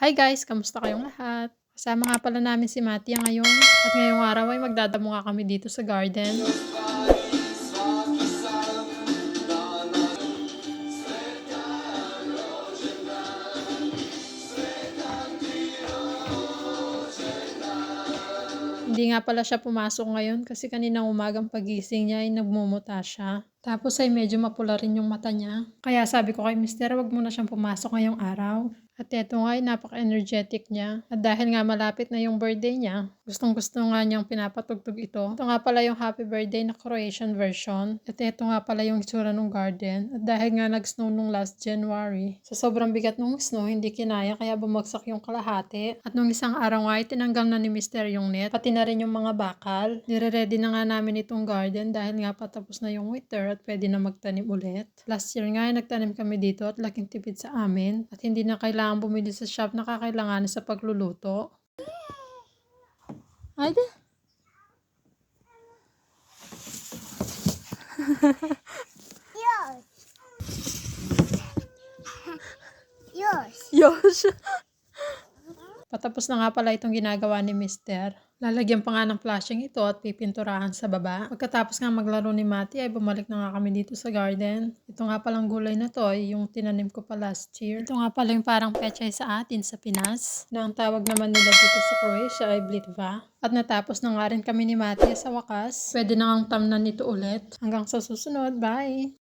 Hi guys, kamusta kayong lahat? Kasama nga pala namin si Matia ngayon at ngayong araw ay magdadamo nga kami dito sa garden. Hindi nga pala siya pumasok ngayon kasi kaninang umagang pagising niya ay nagmumuta siya. Tapos ay medyo mapula rin yung mata niya. Kaya sabi ko kay Mister, wag mo na siyang pumasok ngayong araw. At eto nga ay napaka-energetic niya. At dahil nga malapit na yung birthday niya, gustong gusto nga niyang pinapatugtog ito. Ito nga pala yung happy birthday na Croatian version. At eto nga pala yung itsura ng garden. At dahil nga nag-snow nung last January, sa sobrang bigat nung snow, hindi kinaya kaya bumagsak yung kalahati. At nung isang araw nga ay tinanggal na ni Mister yung net, pati na rin yung mga bakal. Nire-ready na nga namin itong garden dahil nga patapos na yung winter at pwede na magtanim ulit. Last year nga nagtanim kami dito at laking tipid sa amin. At hindi na kailangan bumili sa shop na kakailanganin sa pagluluto. Ay, di. Yours. Yours. Yosh! Patapos na nga pala itong ginagawa ni Mister. Lalagyan pa nga ng flashing ito at pipinturahan sa baba. Pagkatapos nga maglaro ni Mati ay bumalik na nga kami dito sa garden. Ito nga palang gulay na to ay yung tinanim ko pa last year. Ito nga pala yung parang pechay sa atin sa Pinas. Na ang tawag naman nila dito sa Croatia ay blitva. At natapos na nga rin kami ni Mati sa wakas. Pwede na nga tamnan nito ulit. Hanggang sa susunod. Bye!